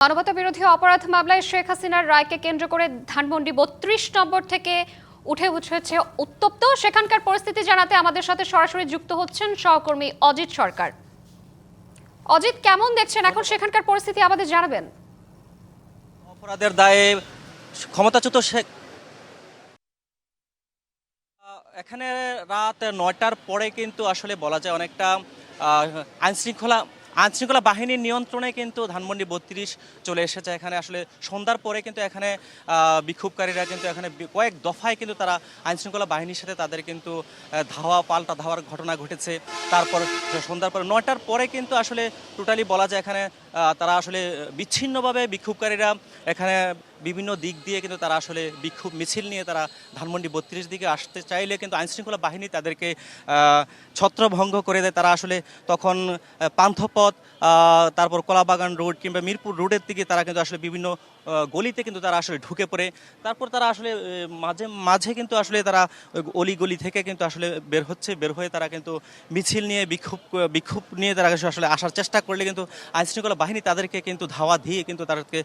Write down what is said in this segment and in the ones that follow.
মানবতা বিরোধী অপরাধ মামলায় শেখ হাসিনার রায়কে কেন্দ্র করে ধানমন্ডি বত্রিশ নম্বর থেকে উঠে উঠেছে উত্তপ্ত। সেখানকার পরিস্থিতি জানাতে আমাদের সাথে সরাসরি যুক্ত হচ্ছেন সহকর্মী অজিত সরকার। অজিত, কেমন দেখছেন? এখন সেখানকার পরিস্থিতি আমাদের জানাবেন। অপরাধের দায়ে ক্ষমতাচ্যুত শেখ এখানে রাত নয়টার পরে কিন্তু আসলে বলা যায় অনেকটা আইন শৃঙ্খলা আইন শৃঙ্খলা বাহিনীর নিয়ন্ত্রণে কিন্তু ধানমন্ডি বত্রিশ চলে এসেছে। এখানে আসলে সন্ধ্যার পরে কিন্তু এখানে বিক্ষোভকারীরা কিন্তু এখানে কয়েক দফায় কিন্তু তারা আইনশৃঙ্খলা বাহিনীর সাথে তাদের কিন্তু ধাওয়া পাল্টা ধাওয়ার ঘটনা ঘটেছে। তারপর সন্ধ্যার পরে নয়টার পরে কিন্তু আসলে টোটালি বলা যায় এখানে তারা আসলে বিচ্ছিন্নভাবে বিক্ষোভকারীরা এখানে বিভিন্ন দিক দিয়ে কিন্তু তারা আসলে বিক্ষোভ মিছিল নিয়ে তারা ধানমন্ডি বত্রিশ দিকে আসতে চাইলে কিন্তু আইনশৃঙ্খলা বাহিনী তাদেরকে ছত্রভঙ্গ করে দেয়। তারা আসলে তখন পান্থপথ তারপর কলাবাগান রোড কিংবা মিরপুর রোডের দিকে তারা কিন্তু আসলে বিভিন্ন গলিতে কিন্তু তারা আসলে ঢুকে পড়ে। তারপর তারা আসলে মাঝে মাঝে কিন্তু আসলে তারা অলি গলি থেকে কিন্তু আসলে বের হচ্ছে। বের হয়ে তারা কিন্তু মিছিল নিয়ে বিক্ষোভ বিক্ষোভ নিয়ে তারা আসলে আসার চেষ্টা করলে কিন্তু আইনশৃঙ্খলা বাহিনী তাদেরকে কিন্তু ধাওয়া দিয়ে কিন্তু তাদেরকে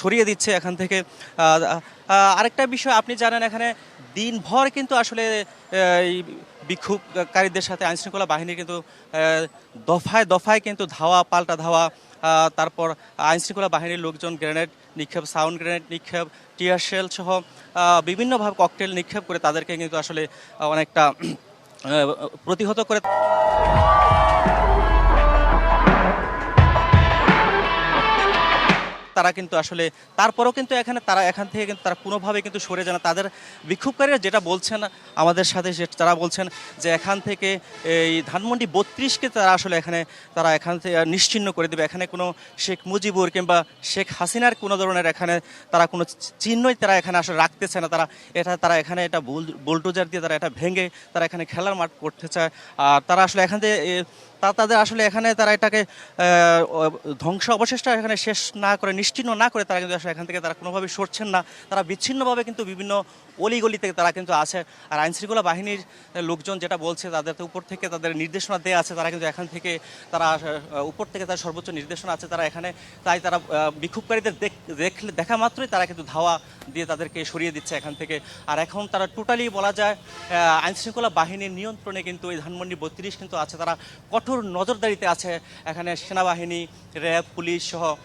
সরিয়ে দিচ্ছে এখান থেকে। আরেকটা বিষয়, আপনি জানেন এখানে দিনভর কিন্তু আসলে এই বিক্ষোভকারীদের সাথে আইনশৃঙ্খলা বাহিনী কিন্তু দফায় দফায় কিন্তু ধাওয়া, পাল্টা ধাওয়া তারপর আইনশৃঙ্খলা বাহিনীর লোকজন গ্রেনেড নিক্ষেপ, সাউন্ড গ্রেনেড নিক্ষেপ, টিয়ার শেল সহ বিভিন্নভাবে ককটেল নিক্ষেপ করে তাদেরকে কিন্তু আসলে অনেকটা প্রতিহত করে তারা কিন্তু আসলে, তারপরেও কিন্তু এখানে তারা, এখান থেকে কিন্তু তারা কোনোভাবে কিন্তু সরে যায় না। তাদের বিক্ষোভকারীরা যেটা বলছেন, আমাদের সাথে তারা বলছেন যে এখান থেকে এই ধানমন্ডি বত্রিশকে তারা আসলে এখানে, তারা এখান থেকে নিশ্চিহ্ন করে দেবে। এখানে কোনো শেখ মুজিবুর কিংবা শেখ হাসিনার কোনো ধরনের এখানে তারা কোনো চিহ্নই তারা এখানে আসলে রাখতেছে না। তারা এটা, তারা এখানে এটা বোল্টোজার দিয়ে তারা এটা ভেঙে তারা এখানে খেলার মাঠ করতে চায়। আর তারা আসলে এখান থেকে তা তাদের আসলে এখানে তারা এটাকে ধ্বংস অবশেষটা এখানে শেষ না করে, নিশ্চিন্ন না করে তারা কিন্তু আসলে এখান থেকে তারা কোনোভাবে সরছেন না। তারা বিচ্ছিন্নভাবে কিন্তু বিভিন্ন অলিগলি থেকে তারা কিন্তু আছে। আর আইনশৃঙ্খলা বাহিনীর লোকজন যেটা বলছে, তাদের উপর থেকে তাদের নির্দেশনা দেওয়া আছে, তারা কিন্তু এখান থেকে তারা উপর থেকে তার সর্বোচ্চ নির্দেশনা আছে, তারা এখানে, তাই তারা বিক্ষোভকারীদের দেখ- দেখলে দেখা মাত্রই তারা কিন্তু ধাওয়া দিয়ে তাদেরকে সরিয়ে দিচ্ছে এখান থেকে। আর এখন তারা টোটালি বলা যায় আইনশৃঙ্খলা বাহিনীর নিয়ন্ত্রণে কিন্তু এই ধানমন্ডি বত্রিশ কিন্তু আছে। তারা কঠোর নজরদারিতে আছে। এখানে সেনাবাহিনী, র্যাব, পুলিশ সহ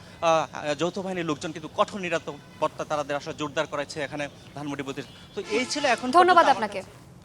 যৌথ বাহিনীর লোকজন কিন্তু কঠোর নিরাপত্তা তারা আসলে জোরদার করেছে এখানে ধানমন্ডি বদির তো এই ছিল এখন ধন্যবাদ আপনাকে।